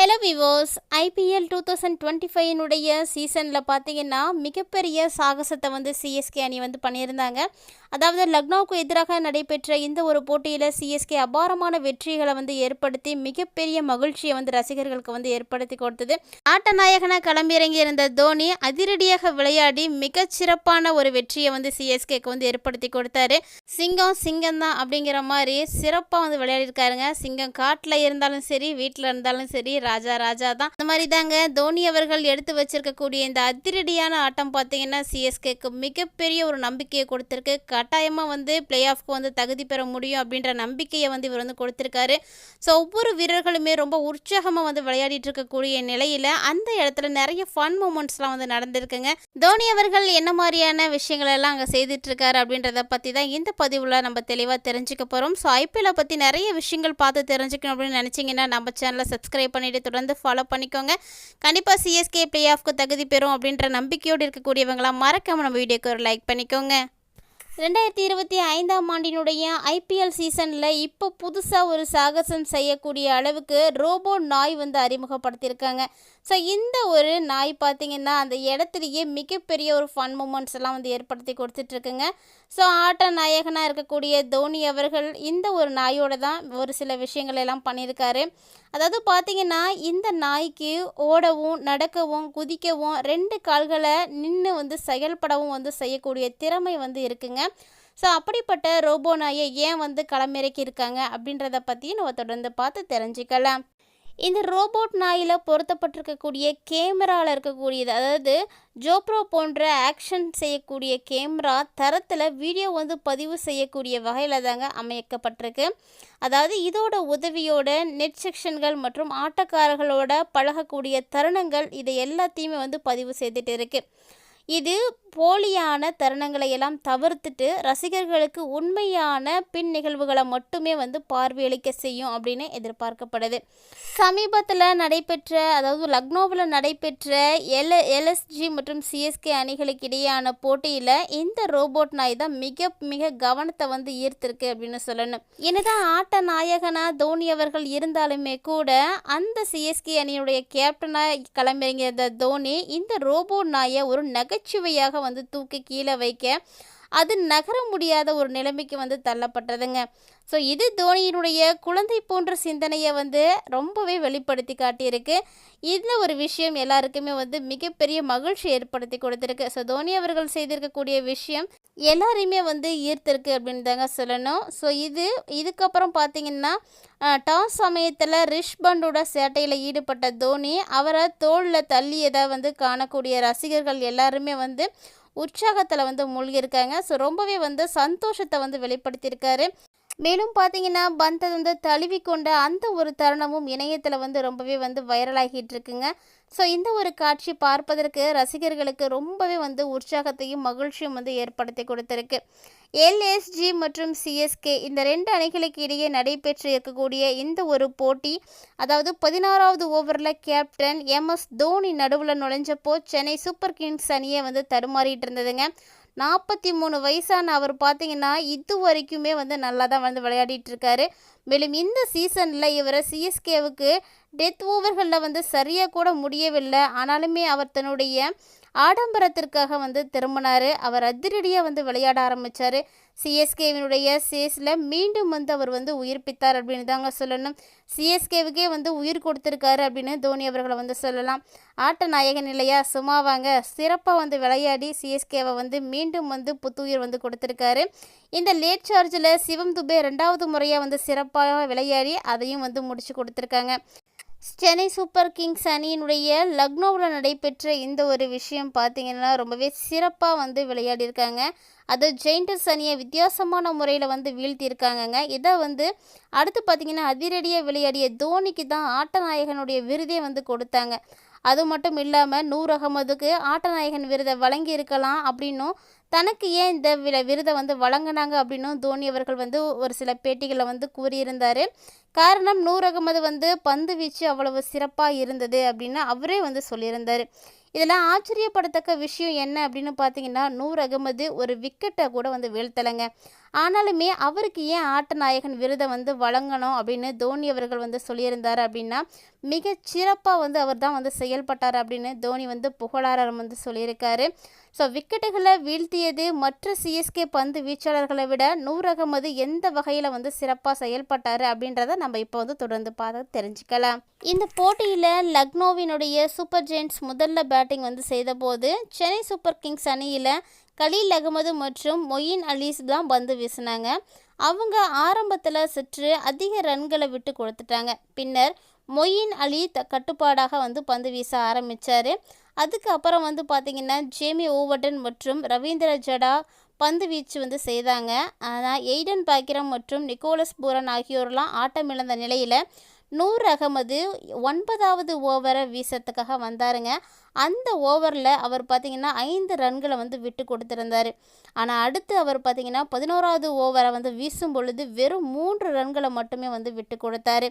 Hello Vivo's IPL two thousand twenty ஃபைவ்னுடைய சீசனில் பார்த்தீங்கன்னா மிகப்பெரிய சாகசத்தை வந்து சிஎஸ்கே அணி வந்து பண்ணியிருந்தாங்க. அதாவது லக்னோவுக்கு எதிராக நடைபெற்ற இந்த ஒரு போட்டியில் சிஎஸ்கே அபாரமான வெற்றிகளை வந்து ஏற்படுத்தி மிகப்பெரிய மகிழ்ச்சியை வந்து ரசிகர்களுக்கு வந்து ஏற்படுத்தி கொடுத்தது. ஆட்ட நாயகனாக களம்பிறங்கி இருந்த தோனி அதிரடியாக விளையாடி மிகச்சிறப்பான ஒரு வெற்றியை வந்து சிஎஸ்கேக்கு வந்து ஏற்படுத்தி கொடுத்தாரு. சிங்கம் சிங்கம் தான் அப்படிங்கிற மாதிரி சிறப்பாக வந்து விளையாடிருக்காருங்க. சிங்கம் காட்டில் இருந்தாலும் சரி வீட்டில் இருந்தாலும் சரி ராஜா ராஜா தான். அந்த மாதிரி தாங்க தோனி அவர்கள் எடுத்து வச்சிருக்கக்கூடிய இந்த அதிரடியான ஆட்டம் பார்த்தீங்கன்னா சிஎஸ்கேக்கு மிகப்பெரிய ஒரு நம்பிக்கையை கொடுத்துருக்கு. கட்டாயமாக வந்து பிளே ஆஃப்க்கு வந்து தகுதி பெற முடியும் அப்படின்ற நம்பிக்கையை வந்து இவர் வந்து கொடுத்துருக்காரு. ஸோ ஒவ்வொரு வீரர்களுமே ரொம்ப உற்சாகமாக வந்து விளையாடிட்டு இருக்கக்கூடிய நிலையில் அந்த இடத்துல நிறைய ஃபன் மூமெண்ட்ஸ்லாம் வந்து நடந்திருக்குங்க. தோனி அவர்கள் என்ன மாதிரியான விஷயங்கள் எல்லாம் அங்கே செய்துட்ருக்காரு அப்படின்றத பற்றி தான் இந்த பதிவில் நம்ம தெளிவாக தெரிஞ்சுக்க போகிறோம் ஸோ ஐபிஎல்லை பற்றி நிறைய விஷயங்கள் பார்த்து தெரிஞ்சுக்கணும் அப்படின்னு நினச்சிங்கன்னா நம்ம சேனலை சப்ஸ்கிரைப் நீங்கள் தொடர்ந்து ஃபாலோ பண்ணிக்கோங்க. கண்டிப்பாக சிஎஸ்கே பிளே ஆஃப்க்கு தகுதி பெறும் அப்படின்ற நம்பிக்கையோடு இருக்கக்கூடியவங்களாம் மறக்காமல் நம்ம வீடியோக்கு ஒரு லைக் பண்ணிக்கோங்க. ரெண்டாயிரத்தி இருபத்தி ஐந்தாம் ஆண்டினுடைய ஐபிஎல் சீசனில் இப்போ புதுசாக ஒரு சாகசம் செய்யக்கூடிய அளவுக்கு ரோபோ நாய் வந்து அறிமுகப்படுத்தியிருக்காங்க. ஸோ இந்த ஒரு நாய் பார்த்தீங்கன்னா அந்த இடத்துலையே மிகப்பெரிய ஒரு ஃபன் மூமெண்ட்ஸ் எல்லாம் வந்து ஏற்படுத்தி கொடுத்துட்ருக்குங்க ஸோ ஆட்ட நாயகனாக இருக்கக்கூடிய தோனி அவர்கள் இந்த ஒரு நாயோட தான் ஒரு சில விஷயங்கள் எல்லாம் பண்ணியிருக்காரு. அதாவது பார்த்தீங்கன்னா இந்த நாய்க்கு ஓடவும் நடக்கவும் குதிக்கவும் ரெண்டு கால்களை நின்று வந்து செயல்படவும் வந்து செய்யக்கூடிய திறமை வந்து இருக்குங்க. ஸோ அப்படிப்பட்ட ரோபோ நாயை ஏன் வந்து களமிறக்கியிருக்காங்க அப்படின்றத பற்றியும் நம்ம தொடர்ந்து பார்த்து தெரிஞ்சுக்கலாம். இந்த ரோபோட் நாயில் பொருத்தப்பட்டிருக்கக்கூடிய கேமராவில் இருக்கக்கூடியது அதாவது ஜோப்ரோ போன்ற ஆக்ஷன் செய்யக்கூடிய கேமரா தரத்தில் வீடியோ வந்து பதிவு செய்யக்கூடிய வகையில் தாங்க அமைக்கப்பட்டிருக்கு. அதாவது இதோட உதவியோட நெட் செக்ஷன்கள் மற்றும் ஆட்டக்காரர்களோட பழகக்கூடிய தருணங்கள் இதை எல்லாத்தையுமே வந்து பதிவு செய்துட்டு இருக்குது இது போலியான தருணங்களை எல்லாம் தவிர்த்துட்டு ரசிகர்களுக்கு உண்மையான பின் நிகழ்வுகளை மட்டுமே வந்து பார்வையளிக்க செய்யும் அப்படின்னு எதிர்பார்க்கப்படுது. சமீபத்தில் நடைபெற்ற அதாவது லக்னோவில் நடைபெற்ற எல் எல்எஸ்ஜி மற்றும் சிஎஸ்கே அணிகளுக்கு இடையேயான போட்டியில் இந்த ரோபோட் நாய் தான் மிக மிக கவனத்தை வந்து ஈர்த்திருக்கு அப்படின்னு சொல்லணும். என்னதான் ஆட்ட நாயகனாக தோனி அவர்கள் இருந்தாலுமே கூட அந்த சிஎஸ்கே அணியுடைய கேப்டனாக களமிறங்கியிருந்த தோனி இந்த ரோபோட் நாயை ஒரு நகை நகைச்சுவையாக வந்து தூக்கி கீழே வைக்க அது நகர முடியாத ஒரு நிலைமைக்கு வந்து தள்ளப்பட்டதுங்க. ஸோ இது தோனியினுடைய குழந்தை போன்ற சிந்தனையை வந்து ரொம்பவே வெளிப்படுத்தி காட்டியிருக்கு. இந்த ஒரு விஷயம் எல்லாருக்குமே வந்து மிகப்பெரிய மகிழ்ச்சி ஏற்படுத்தி கொடுத்துருக்கு. ஸோ தோனி அவர்கள் செய்திருக்கக்கூடிய விஷயம் எல்லாரையுமே வந்து ஈர்த்திருக்கு அப்படின்னு தாங்க சொல்லணும். ஸோ இது இதுக்கப்புறம் பார்த்தீங்கன்னா டாஸ் சமயத்தில் ரிஷ்பண்டோட சேட்டையில் ஈடுபட்ட தோனி அவரை தோளில் தள்ளியதை வந்து காணக்கூடிய ரசிகர்கள் எல்லாருமே வந்து உற்சாகத்தில் வந்து மூழ்கியிருக்காங்க. ஸோ ரொம்பவே வந்து சந்தோஷத்தை வந்து வெளிப்படுத்தியிருக்காரு. மேலும் பார்த்தீங்கன்னா பந்தத் வந்து தழுவி கொண்ட அந்த ஒரு தருணமும் இணையத்தில் வந்து ரொம்பவே வந்து வைரலாகிட்டு இருக்குங்க ஸோ இந்த ஒரு காட்சி பார்ப்பதற்கு ரசிகர்களுக்கு ரொம்பவே வந்து உற்சாகத்தையும் மகிழ்ச்சியும் வந்து ஏற்படுத்தி கொடுத்துருக்கு. எல்எஸ்ஜி மற்றும் சிஎஸ்கே இந்த ரெண்டு அணிகளுக்கு இடையே நடைபெற்று இருக்கக்கூடிய இந்த ஒரு போட்டி அதாவது பதினாறாவது ஓவரில் கேப்டன் எம்எஸ் தோனி நடுவில் நுழைஞ்சப்போ சென்னை சூப்பர் கிங்ஸ் அணியை வந்து தடுமாறிட்டு இருந்ததுங்க. நாற்பத்தி மூணு வயசான அவர் பார்த்தீங்கன்னா இது வரைக்குமே வந்து நல்லா தான் வந்து விளையாடிட்டு இருக்காரு. மேலும் இந்த சீசனில் இவரை சிஎஸ்கேவுக்கு டெத் ஓவர்களில் வந்து சரியாக கூட முடியவில்லை. ஆனாலுமே அவர் தன்னுடைய ஆடம்பரத்திற்காக வந்து திரும்பினார். அவர் அதிரடியாக வந்து விளையாட ஆரம்பித்தார் சிஎஸ்கேவினுடைய சேஸில் மீண்டும் வந்து அவர் வந்து உயிர்ப்பித்தார் அப்படின்னு தாங்க சொல்லணும். சிஎஸ்கேவுக்கே வந்து உயிர் கொடுத்துருக்காரு அப்படின்னு தோனி அவர்களை வந்து சொல்லலாம். ஆட்ட நாயக இல்லையா? சும்மாவாங்க சிறப்பாக வந்து விளையாடி சிஎஸ்கேவை வந்து மீண்டும் வந்து புத்துயிர் வந்து கொடுத்துருக்காரு. இந்த லேட் சார்ஜில் சிவம் துபே ரெண்டாவது முறையாக வந்து சிறப்பாக சிறப்பாக விளையாடி அதையும் வந்து முடிச்சு கொடுத்துருக்காங்க. சென்னை சூப்பர் கிங்ஸ் அணியினுடைய லக்னோவில் நடைபெற்ற இந்த ஒரு விஷயம் பார்த்திங்கன்னா ரொம்பவே சிறப்பாக வந்து விளையாடியிருக்காங்க. அது ஜெயிண்டர்ஸ் அணியை வித்தியாசமான முறையில் வந்து வீழ்த்தியிருக்காங்கங்க. இதை வந்து அடுத்து பார்த்தீங்கன்னா அதிரடியாக விளையாடிய தோனிக்கு தான் ஆட்டநாயகனுடைய விருதே வந்து கொடுத்தாங்க. அது மட்டும் இல்லாமல் நூர் அகமதுக்கு ஆட்டநாயகன் விருதை வழங்கி இருக்கலாம் அப்படின்னும் தனக்கு ஏன் இந்த வி விருதை வந்து வழங்கினாங்க அப்படின்னும் தோனி அவர்கள் வந்து ஒரு சில பேட்டிகளில் வந்து கூறியிருந்தார். காரணம் நூர் அகமது வந்து பந்து வீச்சு அவ்வளவு சிறப்பாக இருந்தது அப்படின்னு அவரே வந்து சொல்லியிருந்தார். இதில் ஆச்சரியப்படத்தக்க விஷயம் என்ன அப்படின்னு பார்த்தீங்கன்னா நூர் அகமது ஒரு விக்கெட்டை கூட வந்து வீழ்த்தலைங்க. ஆனாலுமே அவருக்கு ஏன் ஆட்ட நாயகன் விருதை வந்து வழங்கணும் அப்படின்னு தோனி அவர்கள் வந்து சொல்லியிருந்தார் அப்படின்னா மிக சிறப்பாக வந்து அவர் தான் வந்து செயல்பட்டார் அப்படின்னு தோனி வந்து புகழாரம் வந்து சொல்லியிருக்காரு. ஸோ விக்கெட்டுகளை வீழ்த்தியது மற்ற சிஎஸ்கே பந்து வீச்சாளர்களை விட நூர் அகமது எந்த வகையில் வந்து சிறப்பாக செயல்பட்டார் அப்படின்றத நம்ம இப்போ வந்து தொடர்ந்து பார்த்து தெரிஞ்சுக்கலாம். இந்த போட்டியில் லக்னோவினுடைய சூப்பர் ஜெயின்ஸ் முதல்ல பேட்டிங் வந்து செய்தபோது சென்னை சூப்பர் கிங்ஸ் அணியில் கலீல் அகமது மற்றும் மொயின் அலீஸ் தான் பந்து வீசினாங்க. அவங்க ஆரம்பத்தில் சற்று அதிக ரன்களை விட்டு கொடுத்துட்டாங்க. பின்னர் மொயின் அலி த கட்டுப்பாடாக வந்து பந்து வீச ஆரம்பித்தார் அதுக்கப்புறம் வந்து பார்த்திங்கன்னா ஜேமி ஓவர்டன் மற்றும் ரவீந்திர ஜடா பந்து வீச்சு வந்து செய்தாங்க. ஆனால் எய்டன் பாக்கிரம் மற்றும் நிக்கோலஸ் பூரன் ஆகியோரெலாம் ஆட்டமிழந்த நிலையில் நூர் அகமது ஒன்பதாவது ஓவரை வீசத்துக்காக வந்தாருங்க. அந்த ஓவரில் அவர் பார்த்திங்கன்னா ஐந்து ரன்களை வந்து விட்டு கொடுத்துருந்தார். ஆனால் அடுத்து அவர் பார்த்திங்கன்னா பதினோராவது ஓவரை வந்து வீசும் பொழுது வெறும் மூன்று ரன்களை மட்டுமே வந்து விட்டு கொடுத்தாரு.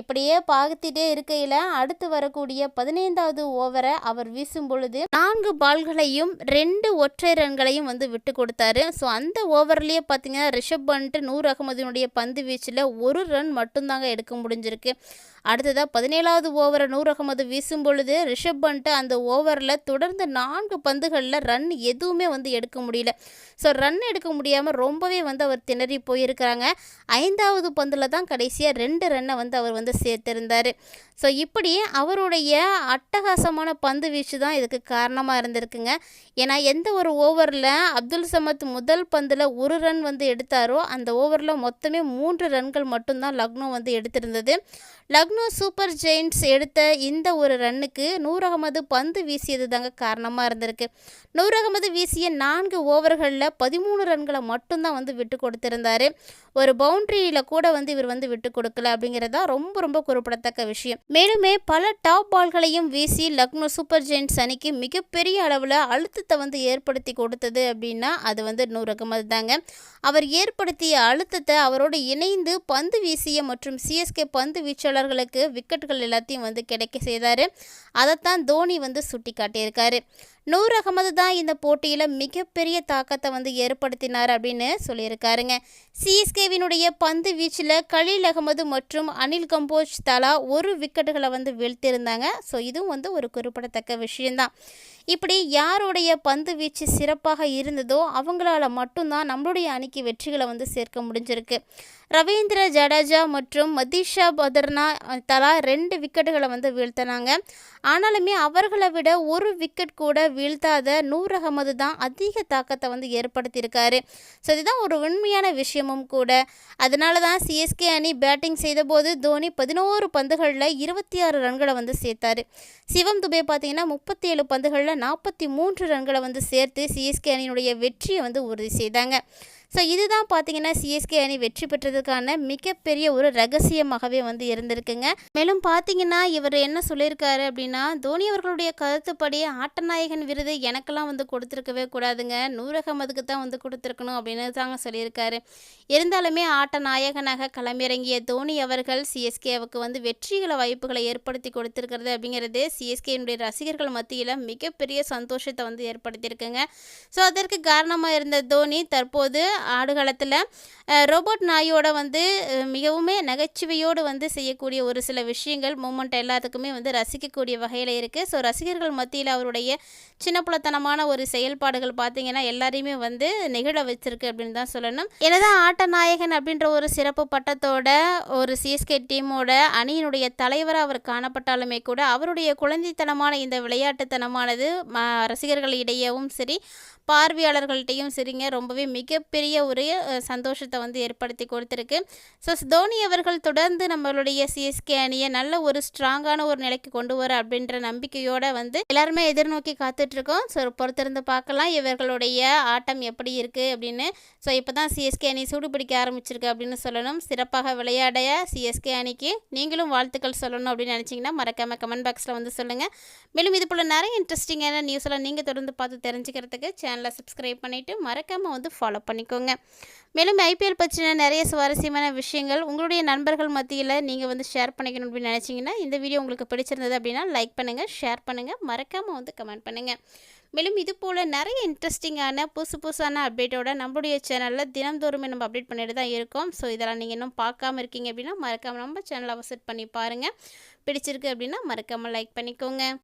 இப்படியே பார்த்துட்டே இருக்கையில் அடுத்து வரக்கூடிய பதினைந்தாவது ஓவரை அவர் வீசும் பொழுது நான்கு பால்களையும் ரெண்டு ஒற்றை ரன்களையும் வந்து விட்டு கொடுத்தாரு. ஸோ அந்த ஓவர்லேயே பார்த்தீங்கன்னா ரிஷப் பண்ணிட்டு நூர் அகமதினுடைய பந்து வீச்சில் ஒரு ரன் மட்டும்தாங்க எடுக்க முடிஞ்சிருக்கு. அடுத்ததாக பதினேழாவது ஓவரை நூர் அகமது வீசும் பொழுது ரிஷப் பண்ட்டு அந்த ஓவரில் தொடர்ந்து நான்கு பந்துகளில் ரன் எதுவுமே வந்து எடுக்க முடியல. ஸோ ரன் எடுக்க முடியாமல் ரொம்பவே வந்து அவர் திணறி போயிருக்கிறாங்க. ஐந்தாவது பந்தில் தான் கடைசியாக ரெண்டு ரன்னை வந்து அவர் வந்து சேர்த்திருந்தார். ஸோ இப்படி அவருடைய அட்டகாசமான பந்து வீச்சு தான் இதுக்கு காரணமாக இருந்திருக்குங்க. ஏன்னா எந்த ஒரு ஓவரில் அப்துல் சமத் முதல் பந்தில் ஒரு ரன் வந்து எடுத்தாரோ அந்த ஓவரில் மொத்தமே மூன்று ரன்கள் மட்டும்தான் லக்னோ வந்து எடுத்திருந்தது. லக்னோ சூப்பர் ஜெயின்ட்ஸ் எடுத்த இந்த ஒரு ரன்னுக்கு நூர் அகமது பந்து வீசியது தாங்க காரணமாக இருந்திருக்கு. நூர் அகமது வீசிய நான்கு ஓவர்களில் பதிமூணு ரன்களை மட்டும்தான் வந்து விட்டு கொடுத்துருந்தார். ஒரு பவுண்ட்ரியில் கூட வந்து இவர் வந்து விட்டு கொடுக்கல அப்படிங்கிறதா ரொம்ப ரொம்ப குறிப்பிடத்தக்க விஷயம். மேலுமே பல டாப் பால்களையும் வீசி லக்னோ சூப்பர் ஜெயின்ட்ஸ் அணிக்கு மிகப்பெரிய அளவில் அழுத்தத்தை வந்து ஏற்படுத்தி கொடுத்தது அப்படின்னா அது வந்து நூர் அகமது தாங்க அவர் ஏற்படுத்திய அழுத்தத்தை அவரோடு இணைந்து பந்து வீசிய மற்றும் சிஎஸ்கே பந்து பயிற்சியாளர்களுக்கு விக்கெட்டுகள் எல்லாத்தையும் வந்து கிடைக்க செய்தார். அதைத்தான் தோனி வந்து சுட்டி காட்டியிருக்காரு நூர் அகமது தான் இந்த போட்டியில் மிகப்பெரிய தாக்கத்தை வந்து ஏற்படுத்தினார் அப்படின்னு சொல்லியிருக்காருங்க. சிஎஸ்கேவினுடைய பந்து வீச்சில் கலீல் அகமது மற்றும் அனில் கம்போஜ் தலா ஒரு விக்கெட்டுகளை வந்து வீழ்த்தியிருந்தாங்க. ஸோ இதுவும் வந்து ஒரு குறிப்பிடத்தக்க விஷயந்தான் இப்படி யாருடைய பந்து வீச்சு சிறப்பாக இருந்ததோ அவங்களால மட்டும்தான் நம்மளுடைய அணிக்கு வெற்றிகளை வந்து சேர்க்க முடிஞ்சிருக்கு. ரவீந்திர ஜடேஜா மற்றும் மதிஷா பதர்னா தலா ரெண்டு விக்கெட்டுகளை வந்து வீழ்த்தினாங்க. ஆனாலுமே அவர்களை விட ஒரு விக்கெட் கூட வீழ்த்தாத நூர் அகமது தான் அதிக தாக்கத்தை வந்து ஏற்படுத்தியிருக்காரு. ஸோ இதுதான் ஒரு உண்மையான விஷயமும் கூட. அதனால தான் சிஎஸ்கே அணி பேட்டிங் செய்தபோது தோனி பதினோரு பந்துகளில் இருபத்தி ஆறு ரன்களை வந்து சேர்த்தாரு. சிவம் துபே பார்த்தீங்கன்னா முப்பத்தி ஏழு பந்துகளில் நாற்பத்தி மூன்று ரன்களை வந்து சேர்த்து சிஎஸ்கே அணியினுடைய வெற்றியை வந்து உறுதி செய்தாங்க. ஸோ இதுதான் பார்த்தீங்கன்னா சிஎஸ்கே அணி வெற்றி பெற்றதுக்கான மிகப்பெரிய ஒரு ரகசியமாகவே வந்து இருந்திருக்குங்க. மேலும் பார்த்தீங்கன்னா இவர் என்ன சொல்லியிருக்காரு அப்படின்னா தோனி அவர்களுடைய கருத்துப்படி ஆட்டநாயகன் விருது எனக்கெல்லாம் வந்து கொடுத்துருக்கவே கூடாதுங்க. நூரகமதுக்கு தான் வந்து கொடுத்துருக்கணும் அப்படின்னு தாங்க சொல்லியிருக்காரு. இருந்தாலுமே ஆட்ட நாயகனாக களமிறங்கிய தோனி அவர்கள் சிஎஸ்கேவுக்கு வந்து வெற்றிகளை வாய்ப்புகளை ஏற்படுத்தி கொடுத்துருக்கிறது அப்படிங்கிறது சிஎஸ்கேனுடைய ரசிகர்கள் மத்தியில் மிகப்பெரிய சந்தோஷத்தை வந்து ஏற்படுத்தியிருக்குங்க. ஸோ அதற்கு காரணமாக இருந்த தோனி தற்போது ஆடுகளத்தில் ரோபோட் நாயோட வந்து மிகவுமே நகைச்சுவையோடு வந்து செய்யக்கூடிய ஒரு சில விஷயங்கள் மூமெண்ட் எல்லாத்துக்குமே வந்து ரசிக்கக்கூடிய வகையில் இருக்குது ஸோ ரசிகர்கள் மத்தியில் அவருடைய சின்னப்புலத்தனமான ஒரு செயல்பாடுகள் பார்த்திங்கன்னா எல்லாரையுமே வந்து நெகிழ வச்சிருக்கு அப்படின்னு தான் சொல்லணும். என்னதான் ஆட்ட நாயகன் அப்படின்ற ஒரு சிறப்பு பட்டத்தோட ஒரு சிஎஸ்கே டீமோட அணியினுடைய தலைவராக அவர் காணப்பட்டாலுமே கூட அவருடைய குழந்தைத்தனமான இந்த விளையாட்டுத்தனமானது ரசிகர்களிடையவும் சரி பார்வையாளர்கள்ட்டையும் சரிங்க. ரொம்பவே மிகப்பெரிய ஒரு சந்தோஷத்தை வந்து ஏற்படுத்தி கொடுத்துருக்கு. ஸோ தோனி அவர்கள் தொடர்ந்து நம்மளுடைய சிஎஸ்கே அணியை நல்ல ஒரு ஸ்ட்ராங்கான ஒரு நிலைக்கு கொண்டு வர அப்படின்ற நம்பிக்கையோடு வந்து எல்லாருமே எதிர்நோக்கி காத்துட்ருக்கோம். ஸோ பொறுத்திருந்து பார்க்கலாம் இவர்களுடைய ஆட்டம் எப்படி இருக்குது அப்படின்னு. ஸோ இப்போ தான் சிஎஸ்கே அணி சூடுபிடிக்க ஆரம்பிச்சிருக்கு அப்படின்னு சொல்லணும். சிறப்பாக விளையாட சிஎஸ்கே அணிக்கு நீங்களும் வாழ்த்துக்கள் சொல்லணும் அப்படின்னு நினச்சிங்கன்னா மறக்காமல் கமெண்ட் பாக்ஸில் வந்து சொல்லுங்கள் மேலும் இது போல் நிறைய இன்ட்ரெஸ்டிங்கான நியூஸ் எல்லாம் நீங்கள் தொடர்ந்து பார்த்து தெரிஞ்சுக்கிறதுக்கு சேனலை சப்ஸ்கிரைப் பண்ணிவிட்டு மறக்காமல் வந்து ஃபாலோ பண்ணிக்கோங்க. பண்ணிக்கோங்க மேலும் ஐபிஎல் பற்றின நிறைய சுவாரஸ்யமான விஷயங்கள் உங்களுடைய நண்பர்கள் மத்தியில் நீங்கள் வந்து ஷேர் பண்ணிக்கணும் அப்படின்னு நினச்சிங்கன்னா இந்த வீடியோ உங்களுக்கு பிடிச்சிருந்தது அப்படின்னா லைக் பண்ணுங்கள் ஷேர் பண்ணுங்கள் மறக்காமல் வந்து கமெண்ட் பண்ணுங்கள் மேலும் இது போல் நிறைய இன்ட்ரெஸ்டிங்கான புதுசு புதுசான அப்டேட்டோட நம்மளுடைய சேனலில் தினந்தோறுமே நம்ம அப்டேட் பண்ணிட்டு தான் இருக்கோம். ஸோ இதெல்லாம் நீங்கள் இன்னும் பார்க்காம இருக்கீங்க அப்படின்னா மறக்காமல் நம்ம சேனலை விசிட் பண்ணி பாருங்கள் பிடிச்சிருக்கு அப்படின்னா மறக்காமல் லைக் பண்ணிக்கோங்க.